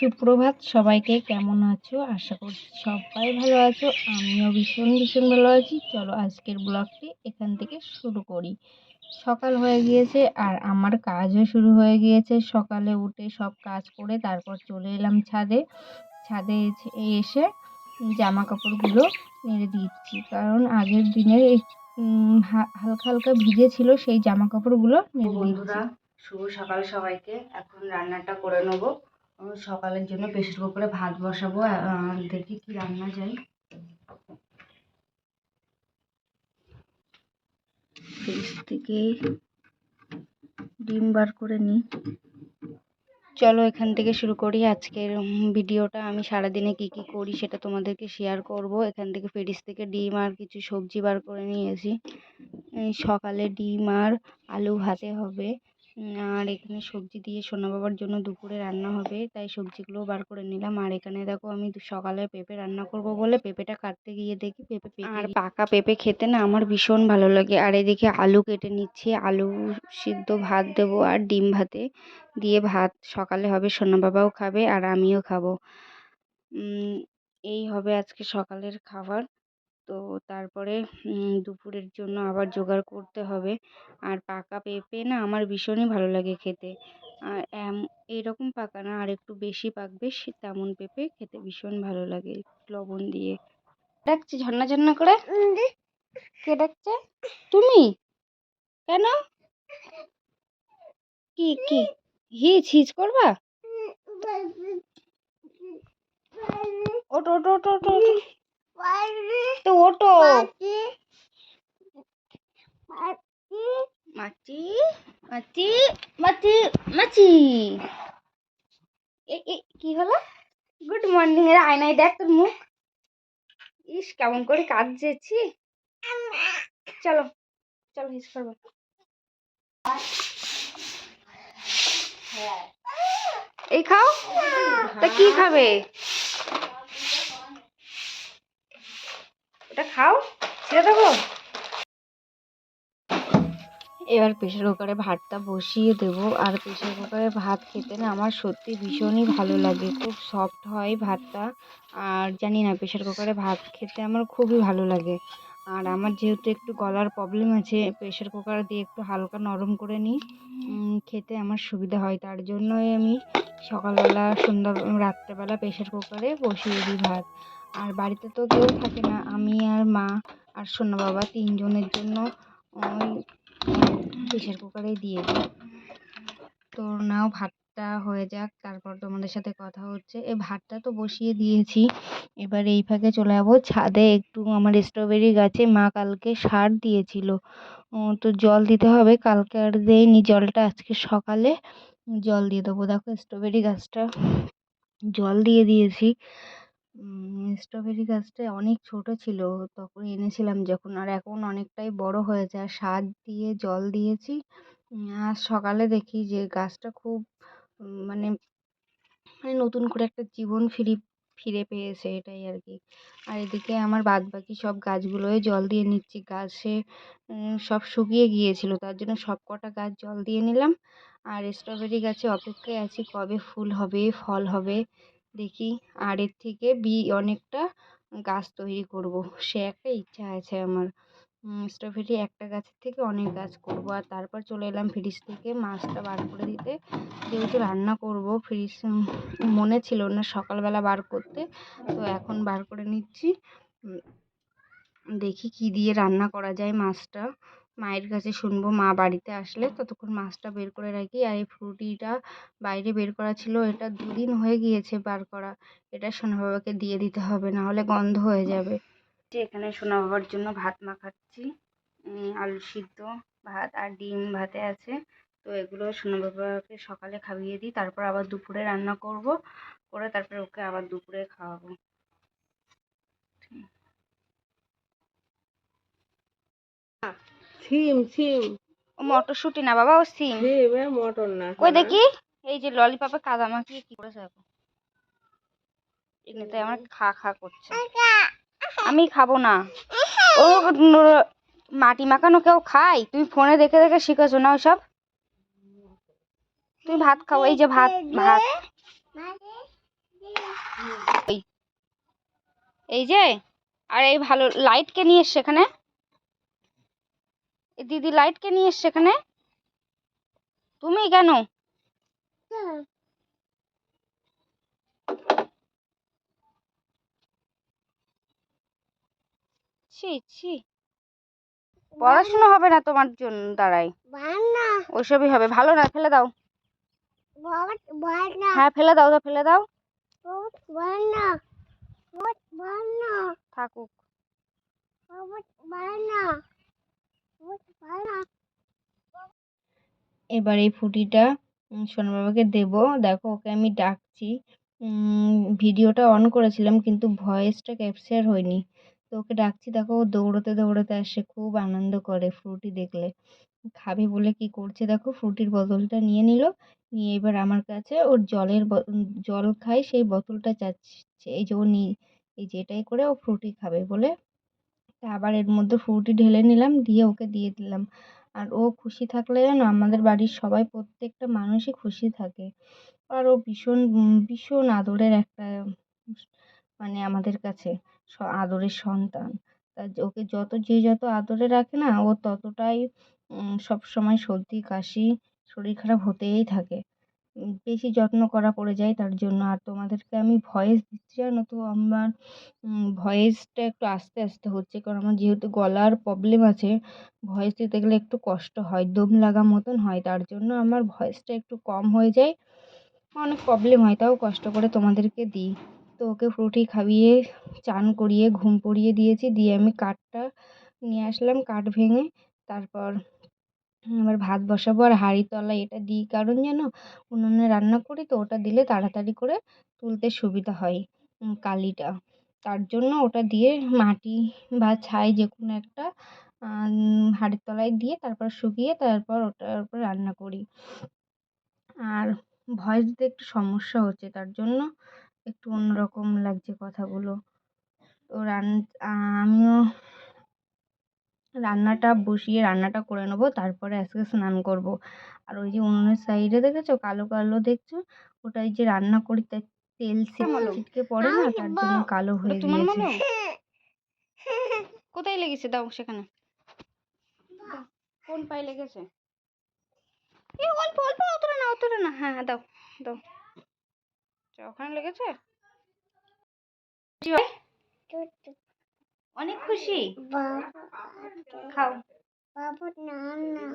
সুপ্রভাত, সবাইকে কেমন আছো? আশা করছি সবাই ভালো আছো, আমিও ভীষণ ভীষণ ভালো আছি। চলো আজকের ব্লগটি এখান থেকে শুরু করি। সকাল হয়ে গিয়েছে আর আমার কাজও শুরু হয়ে গিয়েছে। সকালে উঠে সব কাজ করে তারপর চলে এলাম ছাদে। ছাদে এসে- জামা কাপড়গুলো নেড়ে দিচ্ছি। কারণ আগের দিনের হালকা হালকা ভিজে ছিল সেই জামা কাপড়গুলো নেড়ে দিচ্ছি শুভ সকাল সবাইকে। এখন রান্নাটা করে নেব। সকালের জন্য প্রেসার কুকারে ভাত বসাবো দেখি কি রান্না ফ্রিজ থেকে ডিম বার করে নিই। চলো এখান থেকে শুরু করি আজকের ভিডিওটা। আমি সারাদিনে কি কি করি সেটা তোমাদেরকে শেয়ার করব। এখান থেকে ফ্রিজ থেকে ডিম আর কিছু সবজি বার করে নিয়েছি। সকালে ডিম আর আলু ভাতে হবে। আর এখানে সবজি দিয়ে সোনা বাবার জন্য দুপুরে রান্না হবে তাই সবজিগুলো বার করে নিলাম। আর এখানে দেখো আমি সকালে পেঁপে রান্না করব বলে পেঁপেটা কাটতে গিয়ে দেখি পেঁপে আর পাকা পেঁপে খেতে না আমার ভীষণ ভালো লাগে। আর এদিকে আলু কেটে নিচ্ছি আলু সিদ্ধ ভাত দেবো আর ডিম ভাতে। দিয়ে ভাত সকালে হবে সোনা বাবাও খাবে আর আমিও খাব। এই হবে আজকে সকালের খাবার। তো তারপরে দুপুরের জন্য আবার জোগাড় করতে হবে। আর পাকা পেঁপে না আমার ভীষণই ভালো লাগে খেতে। আর এইরকম পাকা না, আর একটু বেশি পাকবে সে তেমন পেঁপে খেতে ভীষণ ভালো লাগে। লবণ দিয়ে। ডাকছে ঝর্ণা ঝর্ণা করে। কে ডাকছে? তুমি? কেন? কি কি? হিচ হিচ করবা? ওটো ওটো ওটো ওটো। তো ওটো। কি হলো? গুড মর্নিং এর আয়নায় দেখ তোর মুখ। ইস কেমন করে কাঁদছেছি। চলো চলো হিস করব। এই খাও। তা কি খাবে? খাও ছেড়ে দেবো এবার প্রেশার কুকারে ভাতটা বসিয়ে দেবো। আর প্রেশার কুকারে ভাত খেতে না আমার সত্যি ভীষণই ভালো লাগে। খুব সফট হয় ভাতটা। আর জানি না, প্রেশার কুকারে ভাত খেতে আমার খুবই ভালো লাগে। আর আমার যেহেতু একটু গলার প্রবলেম আছে, প্রেশার কুকার দিয়ে একটু হালকা নরম করে নিই। খেতে আমার সুবিধা হয়। তার জন্যই আমি সকালবেলা, সন্ধ্যা, রাত্রেবেলা প্রেশার কুকারে বসিয়ে দিই ভাত। আর বাড়িতে তো কেউ থাকে না। আমি আর মা আর সোনা বাবা তিনজনের জন্য ওই প্রেশার কুকারেই দিয়ে দিই। তো নাও ভাতটা হয়ে যাক, তারপর তোমাদের সাথে কথা হচ্ছে। এই ভাতটা তো বসিয়ে দিয়েছি। এবার এই ফাঁকে চলে যাব। ছাদে একটু আমার স্ট্রবেরি গাছে মা কালকে সার দিয়েছিল। তো জল দিতে হবে। কালকে আর দেয়নি জলটা, আজকে সকালে জল দিয়ে দেবো। দেখো স্ট্রবেরি গাছটা জল দিয়ে দিয়েছি। স্ট্রবেরি গাছটা অনেক ছোট ছিল, তখন এনেছিলাম যখন আর এখন অনেকটাই বড় হয়েছে আর সার দিয়ে, জল দিয়েছি। আর সকালে দেখি যে গাছটা খুব মানে মানে নতুন করে একটা জীবন ফিরে ফিরে পেয়েছে এটাই আর কি। আর এদিকে আমার বাদবাকি সব গাছগুলোয় জল দিয়ে নিচ্ছি। গাছে সব শুকিয়ে গিয়েছিল, তার জন্য সব কটা গাছ জল দিয়ে নিলাম। আর স্ট্রবেরি গাছে অপেক্ষায় আছি কবে ফুল হবে, ফল হবে। দেখি আর এর থেকে বি অনেকটা গাছ তৈরি করব। সে একটা ইচ্ছা আছে আমার। স্ট্রবেরি একটা গাছের থেকে অনেক গাছ করব আর তারপর চলে এলাম ফ্রিজ থেকে মাছটা বার করে দিতে। যেহেতু রান্না করব, ফ্রিজ মনে ছিল না সকালবেলা বার করতে। তো এখন বার করে নিচ্ছি। দেখি কি দিয়ে রান্না করা যায় মাছটা। মায়ের কাছে শুনব, মা বাড়িতে আসলে ততক্ষণ মাছটা বের করে রাখি। আর এই ফ্রুটিটা বাইরে বের করা ছিল, এটা দুদিন হয়ে গিয়েছে বার করা। এটা সোনা বাবাকে দিয়ে দিতে হবে না হলে গন্ধ হয়ে যাবে। এখানে সোনা বাবার জন্য ভাত মাখাচ্ছি আলু সিদ্ধ ভাত আর ডিম ভাতে আছে। তো এগুলো সোনা বাবাকে সকালে খাইয়ে দিই, তারপর আবার দুপুরে রান্না করব, করে তারপরে ওকে আবার দুপুরে খাওয়াবো। সিম সিম ও মটরশুঁটি না বাবা ও সিম সিম এ মটর না কই দেখি? এই যে ললিপপে কাদা মাখিয়ে কি করেছে দেখো। এমনিতে আমার খা খা করছে। আমি খাব না। ও মাটি মাখানো কেউ খায়? তুমি ফোনে দেখে দেখে শিখেছো না ওসব তুমি ভাত খাও এই যে ভাত ভাত। এই এই যে আর এই ভালো লাইট কে নিয়ে এসছে এখানে? এই দিদি লাইট কে নিয়ে এসছে এখানে। তুমি কেন? ছি ছি। পড়াশোনা হবে না তোমার জন্য দাঁড়াই। ওইসবই হবে। ভালো না ফেলে দাও। হ্যাঁ ফেলে দাও তো ফেলে দাও। থাকুক। এবার এই ফুটিটা সোনা বাবাকে দেব। দেখো, ওকে আমি ডাকছি। ভিডিওটা অন করেছিলাম, কিন্তু ভয়েসটা ক্যাপচার হয়নি। তো ওকে ডাকছি, দেখো, ও দৌড়তে দৌড়তে আসে, খুব আনন্দ করে ফ্রুটি দেখলে। খাবে বলে কি করছে, দেখো ফ্রুটির বোতলটা নিয়ে নিল। নিয়ে এবার আমার কাছে ওর জলের জল খায়, সেই বোতলটা চাচ্ছে। এই যে ও নি, এই যে এটাই করে ও ফ্রুটি খাবে বলে আবার এর মধ্যে ফ্রুটি ঢেলে নিলাম, দিয়ে ওকে দিয়ে দিলাম। আর ও খুশি থাকলে জানো আমাদের বাড়ির সবাই প্রত্যেকটা মানুষই খুশি থাকে। আর ও ভীষণ ভীষণ আদরের একটা মানে আমাদের কাছে আদরের সন্তান। তা ওকে যত, যে যত আদরে রাখে না, ও ততটাই সব সময় সর্দি, কাশি শরীর খারাপ হতেই থাকে। বেশি যত্ন করা পড়ে যায় তার জন্য। আর তোমাদেরকে আমি ভয়েস দিচ্ছি জানো তো? আমার ভয়েসটা একটু আস্তে আস্তে হচ্ছে। কারণ আমার যেহেতু গলার প্রবলেম আছে ভয়েস দিতে গেলে একটু কষ্ট হয়, দম লাগা মতন হয়। তার জন্য আমার ভয়েসটা একটু কম হয়ে যায়। অনেক প্রবলেম হয়, তাও কষ্ট করে তোমাদেরকে দিই। তো ওকে ফ্রুটি খাইয়ে, চান করিয়ে, ঘুম পড়িয়ে দিয়েছি। দিয়ে আমি কাঠটা নিয়ে আসলাম কাঠ ভেঙে। তারপর এবার ভাত বসাবো আর হাঁড়ির তলায় এটা দিই। কারণ যেন উনুনে রান্না করি তো ওটা দিলে তাড়াতাড়ি করে তুলতে সুবিধা হয় কালিটা। তার জন্য ওটা দিয়ে মাটি বা ছাই যে কোনো একটা হাঁড়ির তলায় দিয়ে তারপর শুকিয়ে তারপর ওটার উপর রান্না করি। আর ভয়েস দিতে একটু সমস্যা হচ্ছে, তার জন্য একটু অন্যরকম লাগছে কথাগুলো। তো রান আমিও রান্নাটা বসিয়ে রান্নাটা করে নেব তারপরে আজকে স্নান করব। আর ওই যে উনুনের সাইডে দেখেছ? কালো কালো দেখছ? ওটাই যে রান্না করি তাই তেল ছিট- ছিটকে পড়ে না তার জন্য কালো হয়ে গিয়েছে। কোথায় লেগেছে? দাও সেখানে। কোন পায়ে লেগেছে? এ অল্প অল্প অতটা না অতটা না। হ্যাঁ হ্যাঁ দাও দাও। ওখানে লেগেছে? খুশি? খাও। বাবুর নাম খাও